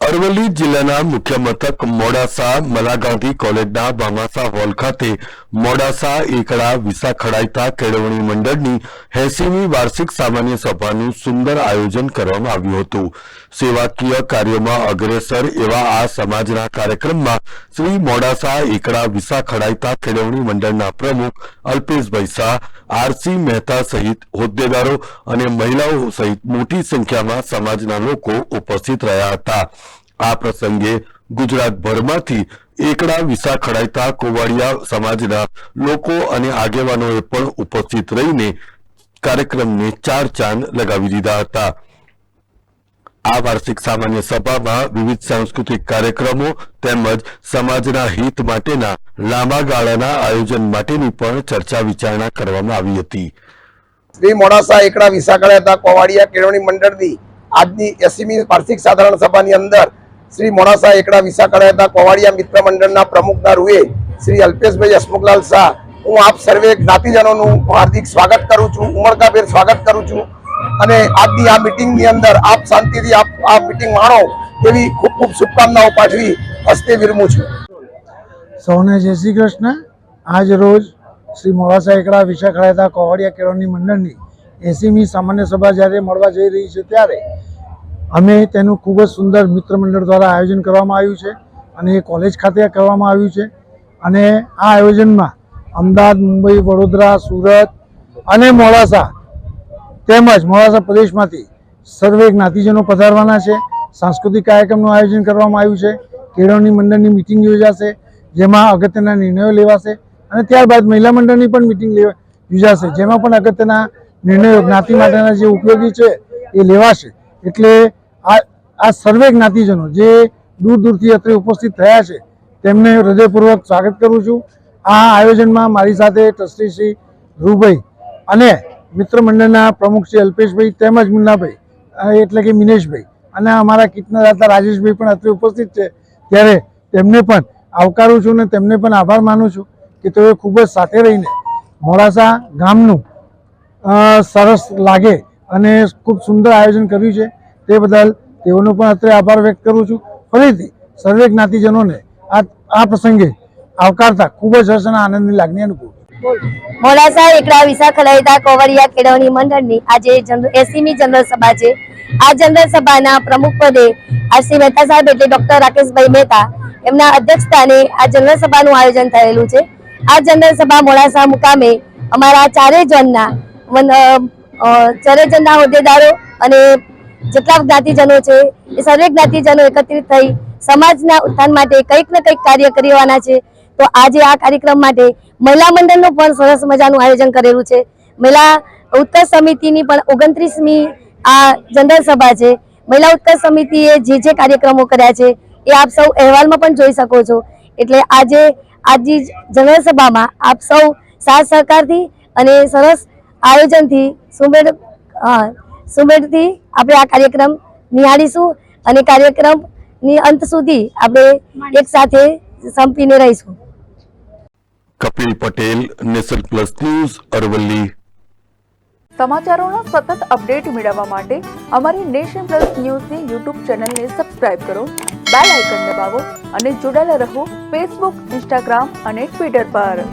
અરવલ્લી જિલ્લાના મુખ્ય મથક મોડાસા મલાગાંધી કોલેજના ભામાસા હોલ ખાતે મોડાસા એકડા વિસા ખડાઈતા કેળવણી મંડળની એસીમી વાર્ષિક સામાન્ય સભાનું સુંદર આયોજન કરવામાં આવ્યું હતું. સેવાકીય કાર્યોમાં અગ્રેસર એવા આ સમાજના કાર્યક્રમમાં શ્રી મોડાસા એકડા વિસા ખડાઈતા કેળવણી મંડળના પ્રમુખ અલ્પેશભાઈ શાહ આરસી મહેતા સહિત હોદ્દેદારો અને મહિલાઓ સહિત મોટી સંખ્યામાં સમાજના લોકો ઉપસ્થિત રહ્યા હતા. આ પ્રસંગે ગુજરાતભરમાંથી એકડા વિસા ખડાયતા કોવાડિયા સમાજના લોકો અને આગેવાનોએ પણ ઉપસ્થિત રહીને કાર્યક્રમને ચાર ચાંદ લગાવી દીધા હતા. આ વાર્ષિક સામાન્ય સભામાં વિવિધ સાંસ્કૃતિક કાર્યક્રમો તેમજ સમાજના હિત માટેના લાંબા ગાળાના આયોજન માટેની પણ ચર્ચા વિચારણા કરવામાં આવી હતી. શ્રી મોડાસા એકડા વિસાકડા હતા કોવાડિયા કેળવણી મંડળની આજની એસીમી વાર્ષિક સાધારણ સભાની અંદર શ્રી મોડાસા એકડા વિસાકડા કોવાડિયા મિત્ર મંડળના પ્રમુખના રૂએ શ્રી અલ્પેશભાઈ હસમુખલાલ શાહ, હું આપ સર્વે જ્ઞાતિજનોનું હાર્દિક સ્વાગત કરું છું, ઉમળકાભેર સ્વાગત કરું છું. અને આજની આ મિટિંગની અંદર આપ શાંતિથી આપ આ મિટિંગ માણો એવી ખૂબ ખૂબ શુભકામનાઓ પાઠવી હસ્તે વિરમું છું. સૌને જય શ્રી કૃષ્ણ. આજ રોજ શ્રી મોડાસા એકડા વિશાખાયતા કોવાડિયા કેળવણી મંડળની એસીમી સામાન્ય સભા જ્યારે મળવા જઈ રહી છે ત્યારે અમે તેનું ખૂબ જ સુંદર મિત્ર મંડળ દ્વારા આયોજન કરવામાં આવ્યું છે અને એ કોલેજ ખાતે કરવામાં આવ્યું છે. અને આ આયોજનમાં અમદાવાદ, મુંબઈ, વડોદરા, સુરત અને મોડાસા તેમજ મોડાસા પ્રદેશમાંથી સર્વે જ્ઞાતિજનો પધારવાના છે. સાંસ્કૃતિક કાર્યક્રમનું આયોજન કરવામાં આવ્યું છે. કેળવણી મંડળની મિટિંગ યોજાશે, જેમાં અગત્યના નિર્ણયો લેવાશે અને ત્યારબાદ મહિલા મંડળની પણ મિટિંગ યોજાશે, જેમાં પણ અગત્યના નિર્ણયો જ્ઞાતિ માટેના જે ઉપયોગી છે એ લેવાશે. એટલે આ આ સર્વે જ્ઞાતિજનો જે દૂર દૂરથી અત્રે ઉપસ્થિત થયા છે, તેમને હૃદયપૂર્વક સ્વાગત કરું છું. આ આયોજનમાં મારી સાથે ટ્રસ્ટી શ્રી રૂભાઈ અને મિત્ર મંડળના પ્રમુખ શ્રી અલ્પેશભાઈ તેમજ મુન્નાભાઈ એટલે કે મિનેશભાઈ અને અમારા કીટના દાતા રાજેશભાઈ પણ અત્રે ઉપસ્થિત છે. ત્યારે તેમને પણ આવકારું છું અને તેમને પણ આભાર માનું છું કે તેઓએ ખૂબ જ સાથે રહીને મોડાસા ગામનું સરસ લાગે અને ખૂબ સુંદર આયોજન કર્યું છે તે બદલ તેઓનો પણ અત્યારે આભાર વ્યક્ત કરું છું. ફરીથી સર્વે જ્ઞાતિજનોને આ આ પ્રસંગે આવકારતા ખૂબ જ હર્ષ અને આનંદની લાગણી અનુભવ મોડાસા, એકડા વિશાખલાયતા કોવરિયા કેળવણી મંડળની આજે એસીમી જનરલ સભા છે. આ જનરલ સભાના પ્રમુખ પદે આરસી મહેતા સાહેબ એટલે ડોક્ટર રાકેશભાઈ મહેતા એમના અધ્યક્ષસ્થાને આ જનરલ સભાનું આયોજન થયેલું છે. આ જનરલ સભા મોડાસા મુકામે અમારા ચારેય ઝોનના વન- અ, અ, ચારે ઝોનના હોદ્દેદારો અને જેટલા જ્ઞાતિજનો છે એ સર્વે જ્ઞાતિજનો એકત્રિત થઈ સમાજના ઉત્થાન માટે કંઈક ને કંઈક કાર્ય કરવાના છે. તો આજે આ કાર્યક્રમ માટે મહિલા મંડળનું પણ સરસ મજાનું આયોજન કરેલું છે. મહિલા ઉત્કર્ષ સમિતિની પણ ઓગણત્રીસમી આ જનરલ સભા છે. મહિલા ઉત્કર્ષ સમિતિએ જે જે કાર્યક્રમો કર્યા છે એ આપ સૌ અહેવાલમાં પણ જોઈ શકો છો. એટલે આજે આજની જનરલ સભામાં આપ સૌ સાથ સહકારથી અને સરસ આયોજનથી સુમેળ હા, સુમેળથી આપણે આ કાર્યક્રમ નિહાળીશું અને કાર્યક્રમની અંત સુધી આપણે એક સાથે સંપીને રહીશું. Kapil Patel national plus news Aravalli. સમાચારોનો સતત અપડેટ મેળવવા માટે અમારી નેશન પ્લસ ન્યૂઝની યુટ્યુબ ચેનલને સબસ્ક્રાઇબ કરો બેલ આઇકન દબાવો અને જોડાયેલા રહો ફેસબુક ઇન્સ્ટાગ્રામ અને ટ્વિટર પર.